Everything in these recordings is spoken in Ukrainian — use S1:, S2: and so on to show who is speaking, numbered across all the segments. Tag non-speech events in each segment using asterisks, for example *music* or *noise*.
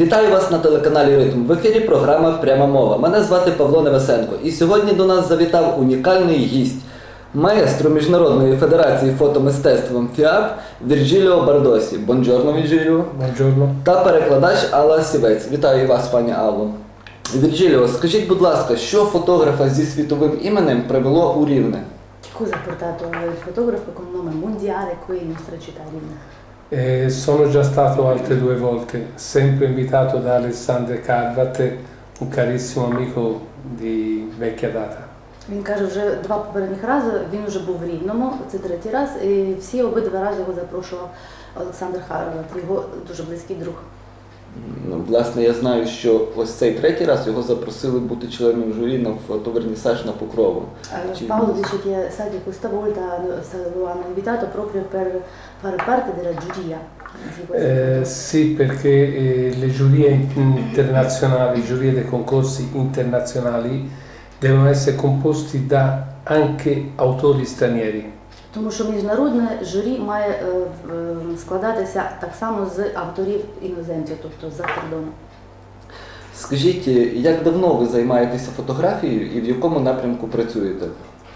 S1: Вітаю вас на телеканалі Ритм. В ефірі програма Пряма мова. Мене звати Павло Невесенко. І сьогодні до нас завітав унікальний гість, маестро Міжнародної федерації фотомистецтвом ФІАП Вірджиліо Бардосі. Бонджорно, Вірджиліо.
S2: Buongiorno.
S1: Та перекладач Алла Сівець. Вітаю і вас, пані Алло. Вірджиліо, скажіть, будь ласка, що фотографа зі світовим іменем привело у Рівне?
S3: Cosa ha portato il fotografo con nome mondiale qui in nostra città Rivne?
S2: Eh, sono già stato altre due volte, sempre invitato da Alessandro Carvat, un carissimo amico di vecchia data.
S3: Він каже, вже два попередніх рази він вже був в Рівному, це третій раз, і всі обидва рази його запрошував Олександр Харват, його дуже близький друг.
S1: Ну, власне, я знаю, що ось цей третій раз його запросили бути членом журі на фотовернісаж на Покрову.
S3: Eh,
S1: Sì.
S3: Paolo dice che sai che questa volta lo hanno invitato proprio per fare parte della giuria di questo
S2: Eh, sì, perché eh, le giurie internazionali, giurie dei concorsi internazionali devono essere composti da anche autori stranieri.
S3: Тому що міжнародне журі має е, е, складатися так само з авторів іноземців, тобто з-за кордону.
S1: Скажіть, як давно ви займаєтеся фотографією і в якому напрямку працюєте?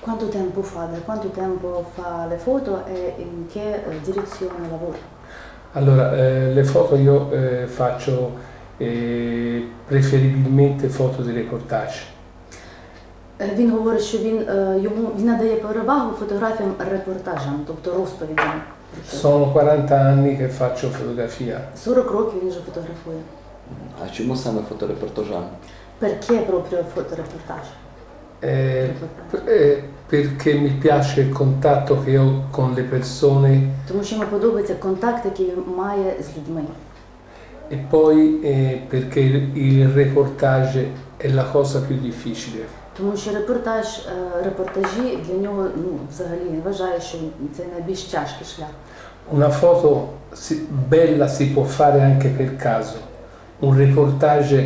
S3: Quanto tempo fa? Da quanto tempo fa le foto e in che eh, direzione lavora?
S2: Allora, eh, le foto io eh, faccio eh, preferibilmente foto di reportage.
S3: Е, Він говорить, що він е, йому він надає перевагу фотографіям репортажам, тобто розповідям.
S2: Sono 40 anni che faccio fotografia.
S3: 40 років він вже фотографує.
S1: А чому саме фоторепортажам?
S3: Perché proprio фоторепортаж?
S2: Eh, p- eh, perché mi piace il contatto che ho con le persone
S3: Тому що йому подобається контакт, який він має з людьми.
S2: e poi eh, perché il, il reportage è la cosa più difficile.
S3: Тому що репортаж, е, репортажі для нього ну, взагалі він вважає, що це найбільш тяжкий шлях.
S2: Una foto si- bella si può fare anche per caso, un reportage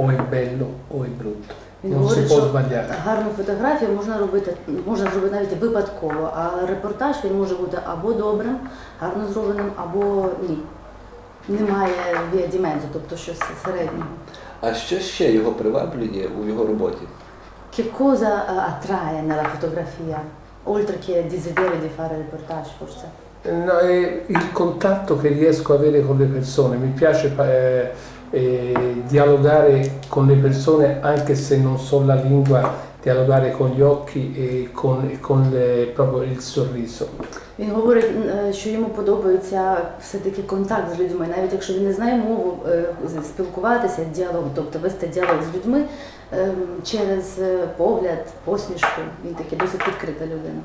S2: o è bello o è brutto,
S3: Він
S2: non si può
S3: що
S2: sbagliare.
S3: гарну фотографію можна робити, можна зробити навіть випадково, а репортаж він може бути або добрим, гарно зробленим, або ні. Немає via тобто щось середнього.
S1: А що ще його приваблює у його роботі?
S3: Che cosa eh, attrae nella fotografia, oltre che il desiderio di fare reportage forse?
S2: No, è il contatto che riesco a avere con le persone, mi piace eh, eh, dialogare con le persone anche se non so la lingua, dialogare con gli occhi e con, e con le- proprio il sorriso.
S3: Він говорить, е, що йому подобається все-таки контакт з людьми, навіть якщо він не знає мову, е, з- спілкуватися, діалог, тобто вести діалог з людьми ем, через е, погляд, посмішку. Він такий досить відкрита людина.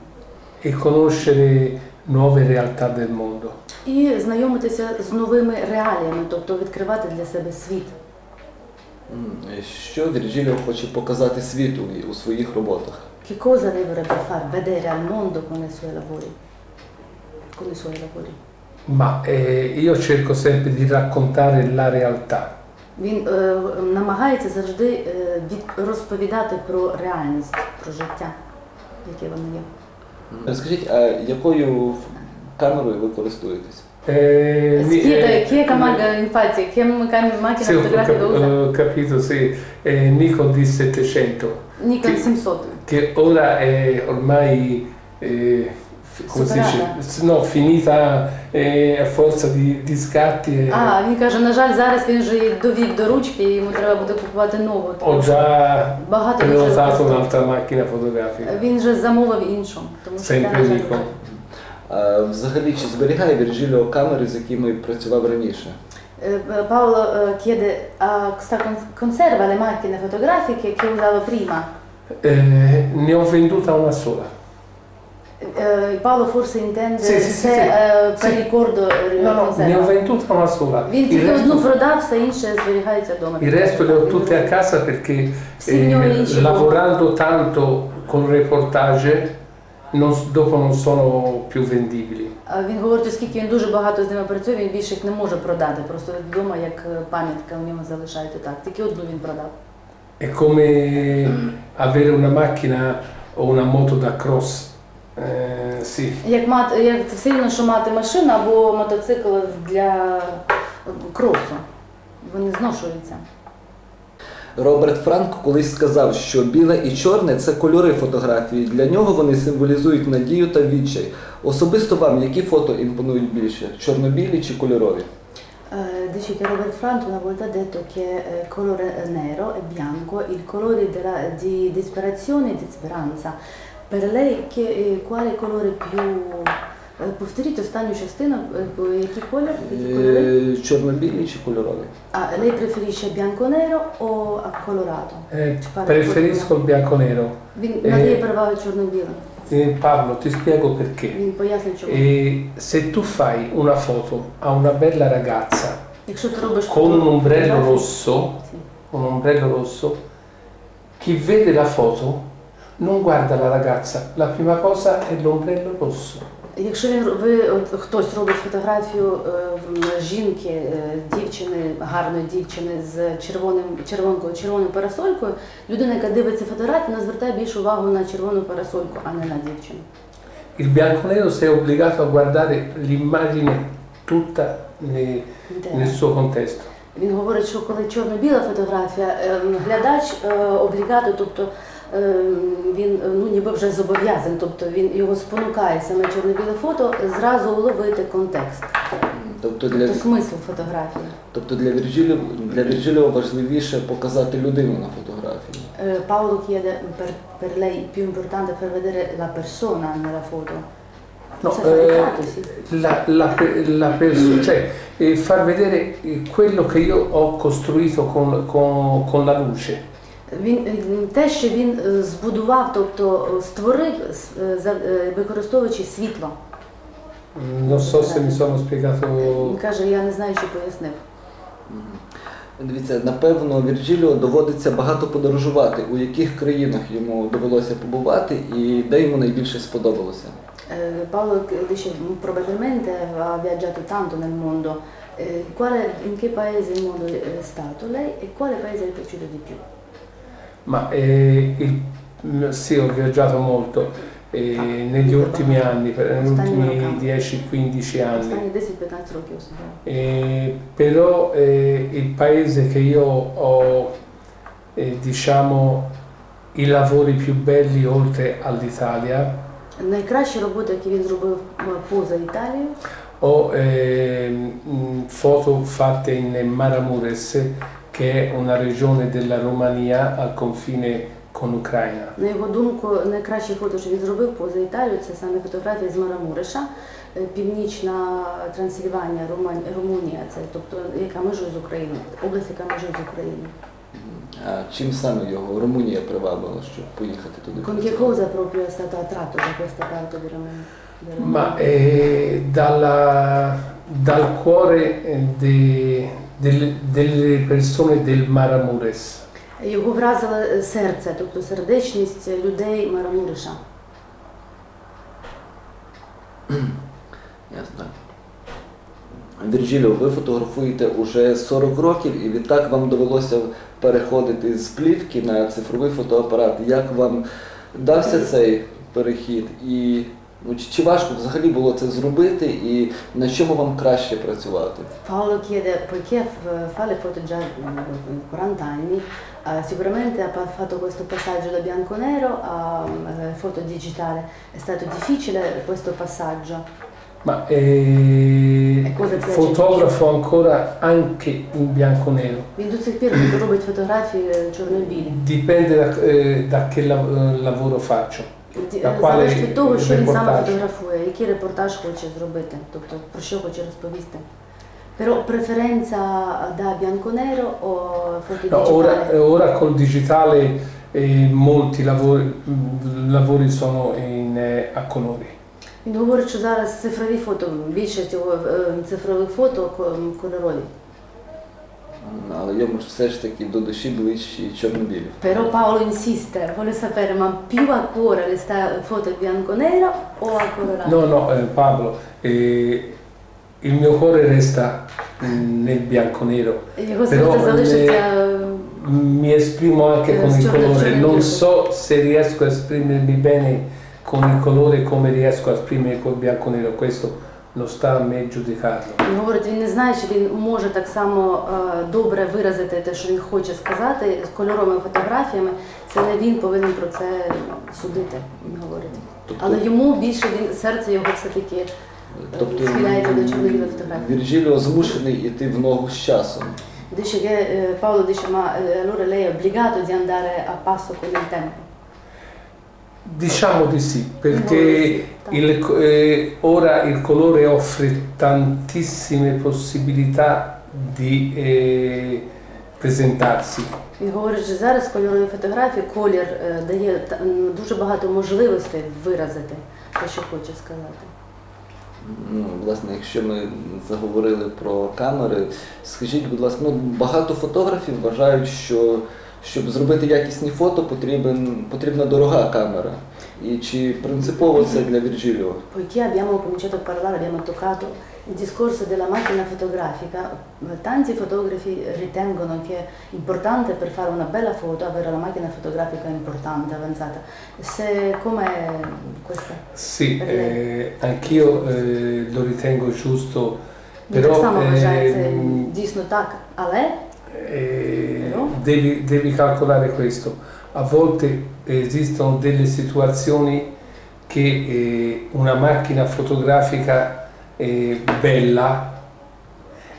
S2: e conoscere nuove realtà del mondo.
S3: І знайомитися з новими реаліями, тобто відкривати для себе світ.
S1: Що Вірджиліо хоче показати світу у своїх роботах?
S3: Che cosa dovrebbe far vedere al mondo con i suoi lavori? Con i suoi lavori.
S2: Ma eh, io cerco sempre di raccontare la realtà.
S3: Він е, намагається завжди е, від, розповідати про реальність, про життя, яке воно є.
S1: Розкажіть, а якою камерою ви користуєтесь?
S2: Eh, eh,
S3: ma- macchina
S2: Sì, ho,
S3: fotografica
S2: cap-
S3: usa?
S2: ho capito, sì, eh, Nikon D700,
S3: Nikon
S2: Chi-
S3: 700.
S2: che ora è ormai, eh, come si dice, no, finita eh, a forza di, di scatti. e
S3: А, він каже, на жаль, зараз він вже її довів до ручки, і йому треба буде купувати нову.
S2: Ho già
S3: Багато дуже
S2: prenotato
S3: використовує.
S2: un'altra macchina fotografica.
S3: Він вже замовив іншу. Тому що
S2: Sempre
S3: це, на жаль,
S2: Nikon.
S1: А взагалі, чи зберігає Вірджиліо камери, з якими працював раніше?
S3: Eh, Paolo eh, chiede, ah, sta con- conserva le macchine fotografiche che usava prima?
S2: Eh, ne ho venduta una sola.
S3: Eh, Paolo forse intende
S2: Sì, sì,
S3: se
S2: sì.
S3: eh, per ricordo eh,
S2: No, no, ne ho venduta una sola.
S3: Він
S2: Il
S3: тільки одну
S2: resto,
S3: продав, все інше зберігається вдома.
S2: il resto le ho tutte a casa perché eh, lavorando tanto con reportage non dopo non sono più vendibili.
S3: Він говорить, оскільки він дуже багато з ними працює, він більше їх не може продати. Просто вдома як е, пам'ятка у нього залишається так. Тільки одну він продав.
S2: È come avere una macchina o una moto da cross. Eh, sì,
S3: Як мати, як це все рівно, що мати машину або мотоцикл для кросу. вони зношуються.
S1: Роберт Франк колись сказав, що біле і чорне це кольори фотографії. Для нього вони символізують надію та відчай. Особисто вам які фото імпонують більше? Чорно-білі чи кольорові?
S3: Eh, dice che Robert Frank una volta ha detto che eh, colore nero e bianco, il colore della- di disperazione e di speranza. Per lei che, eh, quale colore più... eh, Повторіть останню частину, е, по- який колір? Які кольори?
S1: Е, Чорно-білі чи кольорові?
S3: Ah, lei preferisce bianco-nero o accolorato?
S2: Eh,
S3: Ci pare
S2: preferisco il bianco-nero.
S3: Він
S2: Е.
S3: надає перевагу чорно-білим.
S2: Eh, Paolo, ti spiego perché.
S3: Він пояснить, чому.
S2: E se tu fai una foto a una bella ragazza
S3: Якщо ти робиш
S2: con un ombrello
S3: фотографію-
S2: rosso,
S3: Sì.
S2: un ombrello rosso, chi vede la foto non guarda la ragazza, la prima cosa è l'ombrello rosso.
S3: Якщо він ви от, хтось робить фотографію е, жінки, е, дівчини, гарної дівчини з червоним червонкою, червоною парасолькою, людина, яка дивиться фотографію, вона звертає більшу увагу на червону парасольку, а не на дівчину.
S2: Il bianco-nero sei obbligato a guardare l'immagine tutta ne-
S3: Інтерно.
S2: nel suo contesto.
S3: Він говорить, що коли чорно-біла фотографія, е, глядач е, облігато, тобто він е, ну ніби вже зобов'язаний, тобто він його спонукає саме чорно-біле фото зразу уловити контекст,
S1: Тобто для,
S3: тобто смисл фотографії.
S1: тобто для Вірджилів для Вірджиліва важливіше показати людину на фотографії.
S3: Eh, Paolo chiede per, per lei più importante far vedere la persona nella foto.
S2: No,
S3: Se fa
S2: eh,
S3: ritratti, sì.
S2: la, la, pe- la perso- cioè eh, far vedere eh, quello che io ho costruito con, con- con la luce.
S3: Він е, те, що він е, збудував, тобто е, створив, використовуючи світло.
S2: Non so se mi sono spiegato.
S3: Він каже, я не знаю, що пояснив.
S1: Дивіться, напевно, Вірджиліо доводиться багато подорожувати, у яких країнах йому довелося побувати і де йому найбільше сподобалося.
S3: Paolo dice probabilmente ha viaggiato tanto nel mondo. Quale, in che paese il mondo è stato lei e quale paese le è piaciuto di più?
S2: Ma eh, il- mm, sì, ho viaggiato molto eh, negli ultimi anni, per- negli ultimi 10-15 anni.
S3: Останні 10-15 років особливо.
S2: Eh, però eh, il paese che io ho, eh, diciamo, i lavori più belli oltre all'Italia,
S3: Найкращі роботи, які він зробив е, поза Італією,
S2: ho ehm, mh, foto fatte in Maramures, che è una regione della Romania al confine con l'Ucraina.
S3: на його думку, найкращі фото, що він зробив поза Італією, це саме фотографія з Марамуриша, е, північна Трансильванія, Румунія, це тобто яка межує з Україною, область, яка межує з Україною.
S1: А чим саме його Румунія привабила, щоб поїхати туди?
S3: Con che cosa proprio è stato attratto da questa parte di Romania?
S2: Ma eh, dalla- dal cuore eh, de- del- delle persone del Maramures.
S3: Його вразило е, серце, тобто сердечність людей Марамуриша. *clears throat*
S1: Ясно. Вірджиліо, ви фотографуєте уже 40 років, і відтак вам довелося переходити з плівки на цифровий фотоапарат. Як вам дався цей перехід? І чи- чи важко взагалі було це зробити, і на чому вам краще працювати?
S3: Paolo chiede, poiché f- fa le foto già mm, 40 anni, eh, sicuramente ha pa- fatto questo passaggio da bianco e nero a mm, foto digitale. È stato difficile questo passaggio.
S2: Ma eh,
S3: E cosa piace
S2: fotografo ancora anche in bianco e nero.
S3: Він до цих пір робить фотографії е, чорно-білі.
S2: Dipende da, eh, da che lav- eh, lavoro faccio.
S3: Ді-
S2: А
S3: е,
S2: quale
S3: Залежить від того, що він саме
S2: репортаж?
S3: фотографує, який репортаж хоче зробити, тобто про що хоче розповісти. Però preferenza da bianco e nero o foto
S2: No,
S3: digitale?
S2: ora, eh, ora col digitale eh, molti lavori, mm, lavori sono in, eh, a colori.
S3: Він говорить, що зараз цифрові фото, більше цього е, цифрових фото ко- кольорові.
S1: М, Але йому ж все ж таки до душі ближчі чорнобілі.
S3: Però Paolo insiste, vuole sapere ma più a cuore le sta foto in bianco e nero o a colorato?
S2: No, no, eh, Pablo, eh, il mio cuore resta mm, nel bianco-nero.
S3: Його
S2: Però
S3: серце залишиться.
S2: Mi esprimo anche
S3: Eh,
S2: con il
S3: scioglie-
S2: colore,
S3: scioglie
S2: non
S3: il
S2: so se riesco a esprimermi bene con il colore come riesco a esprimermi col bianco-nero, questo non sta a me giudicarlo.
S3: Він говорить, він не знає, чи він може так само е, добре виразити те, що він хоче сказати з кольоровими фотографіями. Це не він повинен про це судити. Він говорить.
S1: Тобто-
S3: Але йому більше він серце його все таки е,
S1: Тобто
S3: схиляється до чоловіків фотографій.
S1: Вірджиліо змушений іти в ногу з часом.
S3: Dice che eh, Paolo dice ma eh, allora lei è obbligato di andare a passo con il tempo.
S2: Diciamo di sì, perché il- eh, ora il colore offre tantissime possibilità di eh, presentarsi.
S3: Він говорить, що зараз кольорові фотографії, колір е, дає та- м, дуже багато можливостей виразити те, що хоче сказати.
S1: Ну, власне, якщо ми заговорили про камери, скажіть, будь ласка, ну багато фотографів вважають, що щоб зробити якісні фото, потрібен, потрібна дорога камера. І чи принципово це для Вірджиліо?
S3: Poiché abbiamo cominciato a parlare, abbiamo toccato il discorso della macchina fotografica, eh, tanti fotografi ritengono che è importante per fare una bella foto avere la macchina fotografica importante, avanzata. Se come questa?
S2: Sì,
S3: Per lei.
S2: eh, anch'io eh, lo ritengo giusto,
S3: Він так
S2: però
S3: само вважає це
S2: ehm,
S3: дійсно так, але
S2: eh,
S3: Però?
S2: devi, devi calcolare questo. A volte esistono delle situazioni che eh, una macchina fotografica eh, bella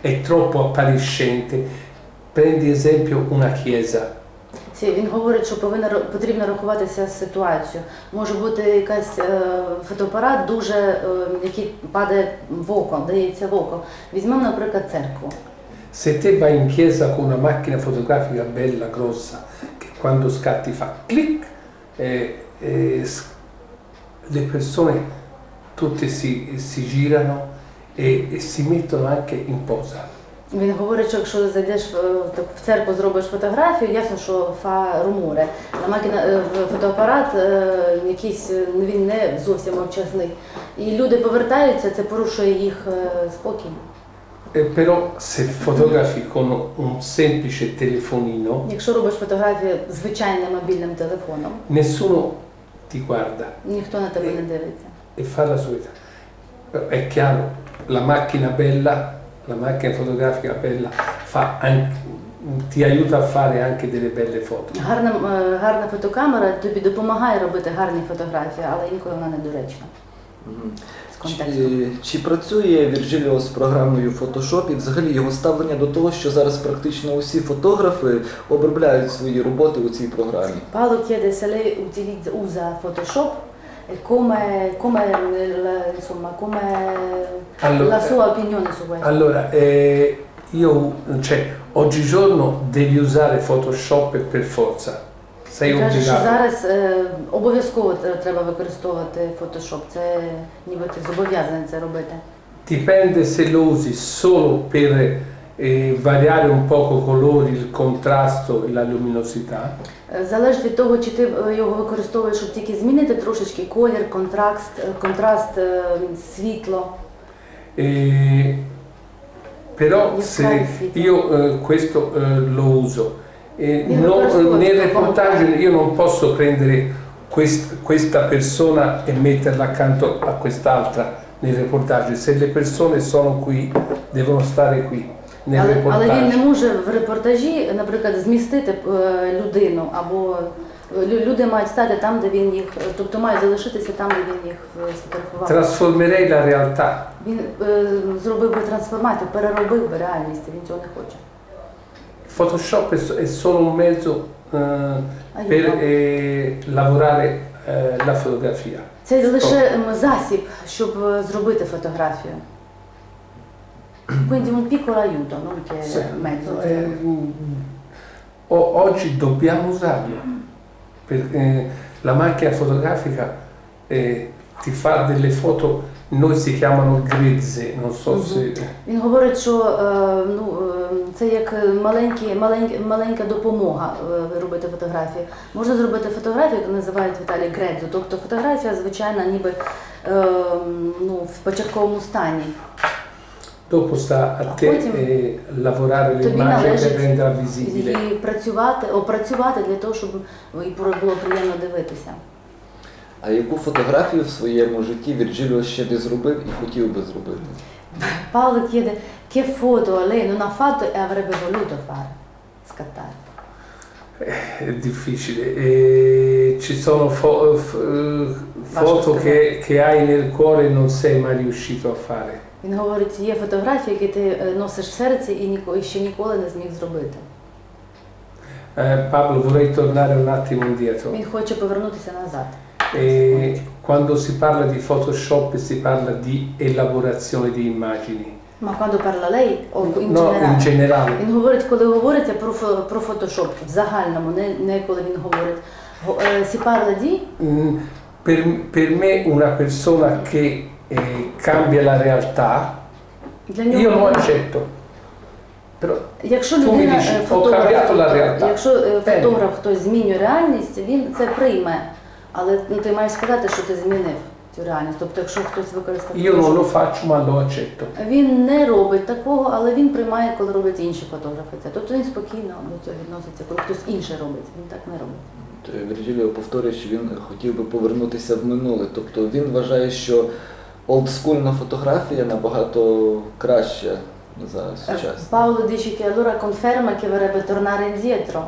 S2: è troppo appariscente. Prendi esempio una chiesa.
S3: Ці- він говорить, що повинно ра- потрібно рахуватися з ситуацією. Може бути якась е, фотоапарат дуже е, який падає в око, дається в око. Візьмемо, наприклад, церкву.
S2: Se te vai in chiesa con una macchina fotografica bella, grossa, che quando scatti fa clic, eh, eh, s- le persone tutte si, si girano e, e si mettono anche in posa.
S3: Він говорить, що якщо зайдеш в, так, в церкву, зробиш фотографію, ясно, що фа румуре. На макіна е, в- фотоапарат е, якийсь е, він не зовсім мовчазний. І люди повертаються, це порушує їх е, спокій.
S2: Eh, però se fotografi con un semplice telefonino,
S3: Якщо робиш фотографію звичайним мобільним телефоном,
S2: nessuno ti guarda
S3: ніхто на тебе не дивиться.
S2: e fa la sua vita. È chiaro, la macchina bella, la macchina fotografica bella fa anche- ti aiuta a fare anche delle belle foto.
S3: Гарна, е, гарна фотокамера тобі допомагає робити гарні фотографії, але інколи вона недоречна
S1: Мгм.
S3: З контексту.
S1: Чи, чи працює Вірджиліо з програмою Photoshop і взагалі його ставлення до того, що зараз практично усі фотографи обробляють свої роботи у цій програмі?
S3: Paolo chiede se lei utilizza, usa Photoshop e come, come, il- insomma, come
S2: Allora-
S3: la sua opinione su questo.
S2: Allora, eh, io, cioè, oggigiorno devi usare Photoshop per forza, sei
S3: Він каже, що зараз е, обов'язково тре- треба використовувати Photoshop. Це ніби ти зобов'язаний це робити.
S2: Dipende se lo usi solo per eh, variare un poco i colori, il contrasto e la luminosità,
S3: Е, Залежить від того, чи ти е, його використовуєш, щоб тільки змінити трошечки колір, контраст, е, контраст, е, світло.
S2: Eh, però se io eh, questo eh, lo uso, eh,
S3: Io lo
S2: non-
S3: ascolto,
S2: nel
S3: come
S2: reportage
S3: fai?
S2: io non posso prendere quest- questa persona e metterla accanto a quest'altra nel reportage. Se le persone sono qui, devono stare qui nel
S3: Але, але він не
S2: reportage.
S3: може в репортажі, наприклад, змістити е, людину або е, лю- люди мають стати там, де він їх, е, тобто мають залишитися там, де він їх е, сфотографував.
S2: Trasformerei la realtà.
S3: Він е, зробив би трансформацію, переробив би реальність, він цього не хоче.
S2: Photoshop è, so- è solo un mezzo eh, per
S3: Aiuto.
S2: eh, lavorare eh, la fotografia.
S3: Це лише ем, засіб, щоб е, зробити фотографію. Quindi un piccolo aiuto, non che
S2: Sì.
S3: mezzo.
S2: Eh, o- oggi dobbiamo usarlo. perché la macchina fotografica eh, ti fa delle foto, noi si chiamano grezze, non so se...
S3: Він говорить, що е, ну, е, це як маленькі, маленькі, маленька допомога е, робити фотографії. Можна зробити фотографію, яку називають Віталій Гредзо. Тобто фотографія, звичайна, ніби е, ну, в початковому стані.
S2: Dopo sta a te
S3: Poi ti-
S2: eh, lavorare
S3: Тобі
S2: l'immagine per
S3: належить
S2: renderla visibile.
S3: її працювати, опрацювати для того, щоб і було приємно дивитися.
S1: А яку фотографію в своєму житті Вірджиліо ще не зробив і хотів би зробити?
S3: Paolo chiede che foto lei non ha fatto e avrebbe voluto fare, scattare.
S2: È difficile. E ci sono fo- f- eh, foto che, che hai nel cuore e non sei mai riuscito a fare.
S3: Він говорить, є фотографії, які ти е, носиш в серці і ніко- і ще ніколи не зміг зробити.
S2: Eh, Pablo, vorrei tornare un attimo indietro.
S3: Він хоче повернутися назад.
S2: E quando si parla di Photoshop si parla di elaborazione di immagini.
S3: Ma quando parla lei o in
S2: No,
S3: generale?
S2: in generale.
S3: Він говорить, коли говориться про, фо- про фотошоп в загальному, не, не коли він говорить. Го- е, Si parla di
S2: Mm, Per, per me una persona che eh, cambia la realtà,
S3: для
S2: io lo
S3: нього.
S2: accetto. Però
S3: Якщо
S2: Tu mi
S3: людина
S2: dici,
S3: е,
S2: ho
S3: фотограф,
S2: cambiato la realtà.
S3: якщо е,
S2: Bene.
S3: фотограф хтось змінює реальність, він це прийме. Але ну, ти маєш сказати, що ти змінив цю реальність. Тобто, якщо хтось використав
S2: io non lo faccio ma lo accetto.
S3: він не робить такого, але він приймає, коли роблять інші фотографи. Це тобто він спокійно до цього відноситься, коли хтось інший робить. Він так не робить.
S1: Т- Вірджиліо повторює, що він хотів би повернутися в минуле. Тобто він вважає, що олдскульна фотографія набагато краща за сучасну.
S3: Paolo dice che allora conferma che vorrebbe tornare indietro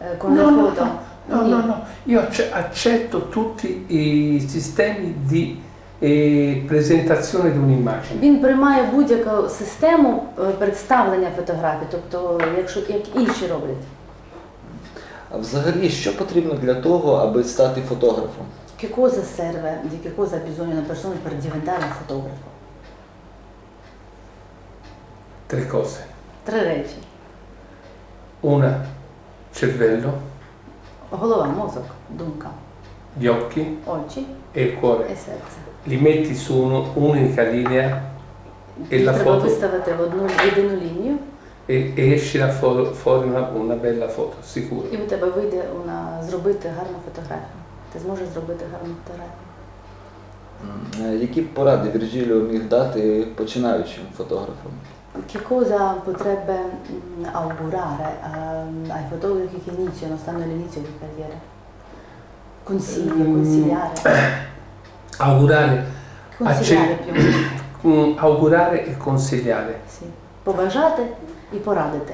S3: eh, con
S2: No,
S3: le
S2: no,
S3: foto.
S2: No, no, no, io accetto tutti i sistemi di eh, presentazione di un'immagine.
S3: Він приймає будь-яку систему е, представлення фотографій, тобто якщо як інші роблять.
S1: А взагалі, що потрібно для того, аби стати фотографом?
S3: Che cosa serve, di che cosa ha bisogno una persona per diventare un fotografo?
S2: Tre cose.
S3: Три речі:
S2: Una, cervello,
S3: голова, мозок, думка,
S2: gli occhi
S3: очі
S2: e il cuore.
S3: і серце.
S2: Li metti su uno- un'unica linea e
S3: Їх
S2: la
S3: треба
S2: foto
S3: виставити в одну єдину лінію,
S2: e, e esce fuori, fuori una, una bella foto, sicuro.
S3: і у тебе вийде una, зробити гарну фотографію. Ти зможеш зробити гарну фотографію.
S1: М, е, Які б поради Вірджиліо міг дати починаючим фотографам?
S3: Che cosa potrebbe mm, augurare ehm, ai fotografi che iniziano, stanno all'inizio di carriera? Consigli,
S2: Mm.
S3: consigliare. *coughs*
S2: Augurare,
S3: Consigliare più. *coughs*
S2: mm, augurare e consigliare.
S3: Sì. Побажати і порадити.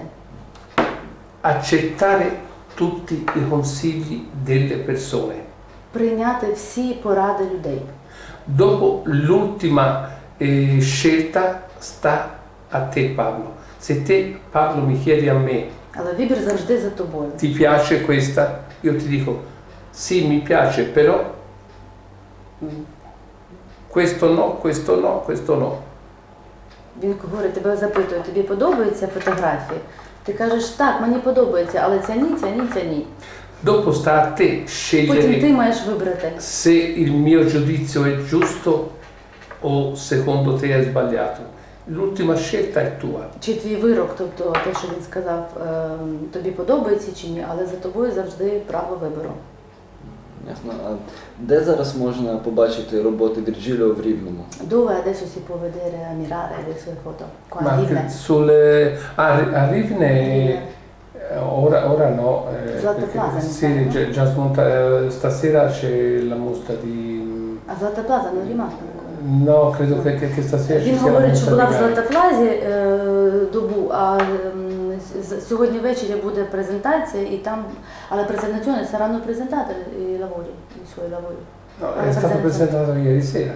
S2: Accettare tutti i consigli delle persone.
S3: Прийняти всі поради людей.
S2: Dopo l'ultima eh, scelta sta a te Paolo. Se te Paolo mi chiedi a me,
S3: Але вибір завжди за тобою.
S2: ti piace questa? Io ti dico, sì mi piace, però mm, questo no, questo no, questo no.
S3: Він говорить, тебе запитує, тобі подобаються фотографії? Ти кажеш, так, мені подобається, але ця ні, ця ні, ця ні.
S2: Dopo sta a te
S3: Потім ти
S2: scegliere
S3: маєш вибрати,
S2: se il mio giudizio è giusto o secondo te è sbagliato. L'ultima scelta è tua.
S3: чи твій вирок, тобто те, що він сказав, ем, тобі подобається чи ні, але за тобою завжди право вибору.
S1: Ясно. А де зараз можна побачити роботи Вірджиліо в Рівному?
S3: Dove adesso si può vedere, ammirare le sue foto? Qua
S2: Ma
S3: a
S2: anche
S3: Rivne?
S2: sulle, a, a Rivne eh, ora, ora no. eh,
S3: Zlata
S2: perché-
S3: Plaza, mi
S2: sì,
S3: sembra.
S2: già, già smonta- eh, stasera c'è la mostra di...
S3: А Злата Плаза non è rimasta ancora?
S2: No, credo che, che, che stasera
S3: Він говорить, що була в Златоплазі е, добу, а ем, з- сьогодні ввечері буде презентація, і там, але презентаzione saranno presentate i lavori, i suoi lavori.
S2: No, è stato presentato ieri sera.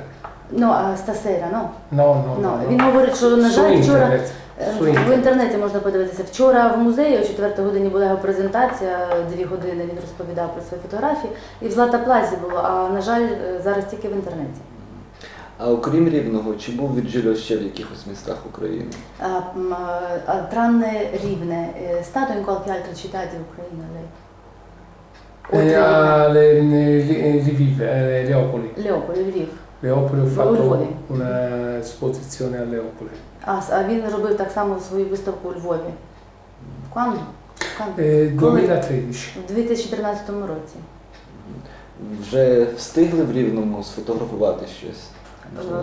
S3: Ну, а stasera, no?
S2: No, no,
S3: No,
S2: no.
S3: він
S2: no.
S3: говорить, що, на
S2: Su
S3: жаль, вчора
S2: internet.
S3: е,
S2: Su
S3: в
S2: internet.
S3: інтернеті можна подивитися. Вчора в музеї о 4 годині була його презентація, дві години він розповідав про свої фотографії, і в Златоплазі було, а на жаль, е, зараз тільки в інтернеті.
S1: А окрім Рівного, чи був Вірджиліо ще в якихось містах України?
S3: Tranne Rivne, è stato in qualche altra città di Ucraina lei?
S2: Eh, a Le- ne- Li- Lviv, eh, Leopoli.
S3: Rivne. Leopoli, Lviv.
S2: Leopoli ho
S3: U
S2: fatto
S3: Lvovі.
S2: un'esposizione a Leopoli.
S3: А, с- а він робив так само свою виставку у Львові. Quando? Quando?
S2: Eh,
S3: Come?
S2: 2013.
S3: В 2013 році.
S1: Вже встигли в Рівному сфотографувати щось?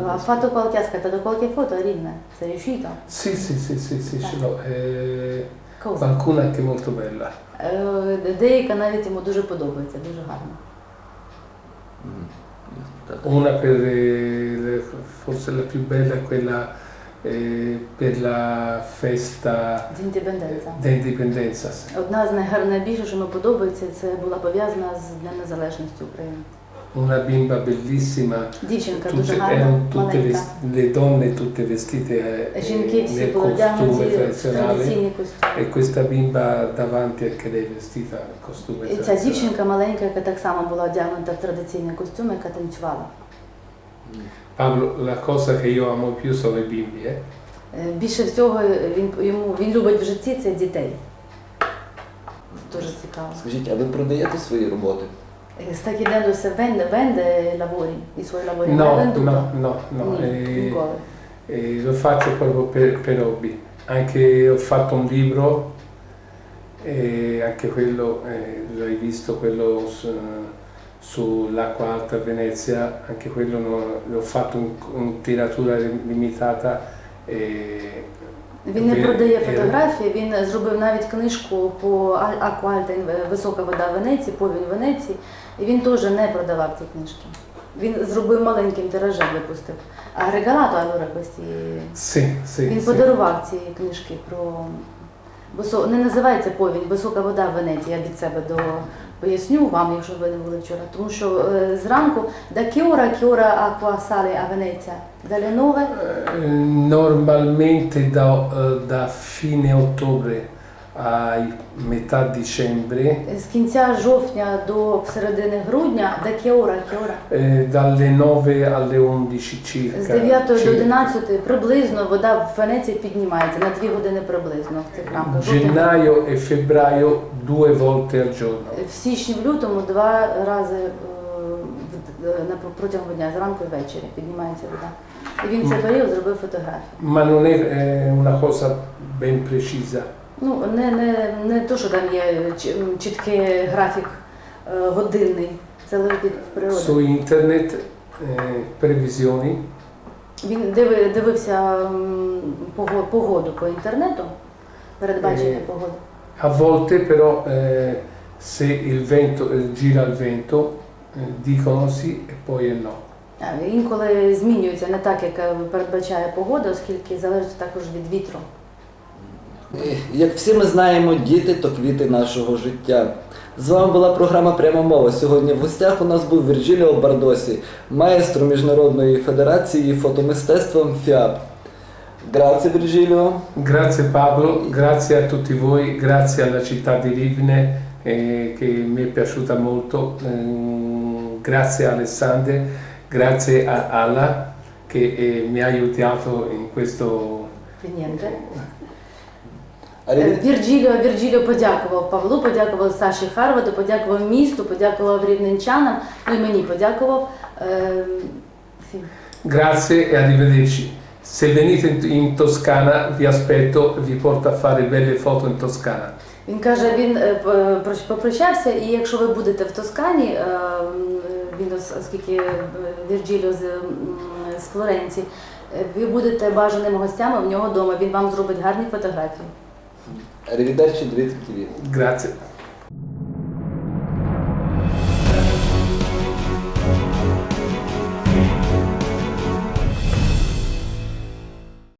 S3: Ha fatto qualche, da qualche foto a? Sei riuscito?
S2: Sì, sì, sì, sì, sì, ce l'ho. Eh,
S3: Cosa?
S2: qualcuna anche molto bella.
S3: Е, Деяка навіть йому дуже подобається, дуже гарно.
S2: Una per eh, forse la più bella è quella eh, per la festa
S3: З
S2: d'indipendenza.
S3: Одна з найгар- найбільше, що мені подобається, це була пов'язана з Днем Незалежності України.
S2: Una bimba bellissima, tutte, erano tutte vest- le donne tutte vestite eh, nel costume tradizionale e questa bimba davanti anche lei vestita nel costume
S3: І ця дівчинка маленька, яка так само була одягнута в традиційний костюм, яка танцювала.
S2: Pablo, la cosa che io amo più sono i bimbi, eh?
S3: Більше всього він йому він любить в житті це дітей. Дуже цікаво.
S1: Скажіть, а ви продаєте свої роботи?
S3: Stai chiedendo se vende, vende lavori, i suoi lavori?
S2: No, no, no, no.
S3: E,
S2: e lo faccio proprio per, per, hobby. Anche ho fatto un libro, e anche quello, eh, l'hai visto, quello su, sull'acqua alta Venezia, anche quello no, l'ho fatto in, tiratura limitata. E,
S3: Він не продає
S2: е,
S3: фотографії, він зробив навіть книжку по Аль- Висока вода Венеції, повінь Венеції, і він теж не продавав ці книжки. Він зробив маленьким тиражем, випустив. А регалато allora questi...
S2: sì, sì,
S3: Він подарував ці книжки про не називається повінь, висока вода в Венеції. Я від себе до поясню вам, якщо ви не були вчора. Тому що е, зранку da che ora a che ora acqua sale a Venezia? Dalle 9
S2: Eh, Normalmente da, eh, da fine ottobre a metà dicembre,
S3: з кінця жовтня до середини грудня, da che ora a che ora?
S2: eh, dalle 9 alle 11 circa.
S3: З 9 до
S2: circa.
S3: 11 приблизно вода в Венеції піднімається на 2 години приблизно в цих рамках.
S2: Gennaio e febbraio due volte al giorno.
S3: В січні, в лютому два рази е, е, на протягом дня, зранку і ввечері піднімається вода. І він цей період зробив фотографію.
S2: Ma non è una cosa ben precisa.
S3: Ну не, не, не то, що там є чіткий графік е, годинний, це лежить від природи.
S2: Su internet eh,
S3: Він диви, дивився погоду по інтернету, передбачення
S2: Е,
S3: погоди.
S2: A volte però eh, se il vento eh, gira il vento eh, dicono sì e poi è no.
S3: Інколи змінюється не так, як е, передбачає погода, оскільки залежить також від вітру.
S1: Як всі ми знаємо, діти то квіти нашого життя. З вами була програма Пряма мова. Сьогодні в гостях у нас був Вірджиліо Бардосі, маестро Міжнародної федерації фотомистецтвом ФІАП. Граzie Virgilio.
S2: Grazie Pablo, grazie a tutti voi, grazie alla città di Rivne eh, che mi è piaciuta molto, ehm, grazie a Alessandro, grazie a Alla che eh, mi ha aiutato in questo
S3: Клієнти.
S1: Arrivederci.
S3: Вірджиліо, Вірджиліо подякував Павлу, подякував Саші Харваду, подякував місту, подякував рівненчанам, ну і мені подякував. Ем, всім.
S2: Grazie e arrivederci. Se venite in, Toscana vi aspetto, vi porto a fare belle foto in Toscana.
S3: Він каже, він е, попрощався, і якщо ви будете в Тоскані, е, він ос- оскільки е, Вірджиліо з, з Флоренції, ви будете бажаними гостями в нього вдома. Він вам зробить гарні фотографії.
S1: Arrivederci, дивіться TV.
S2: Grazie.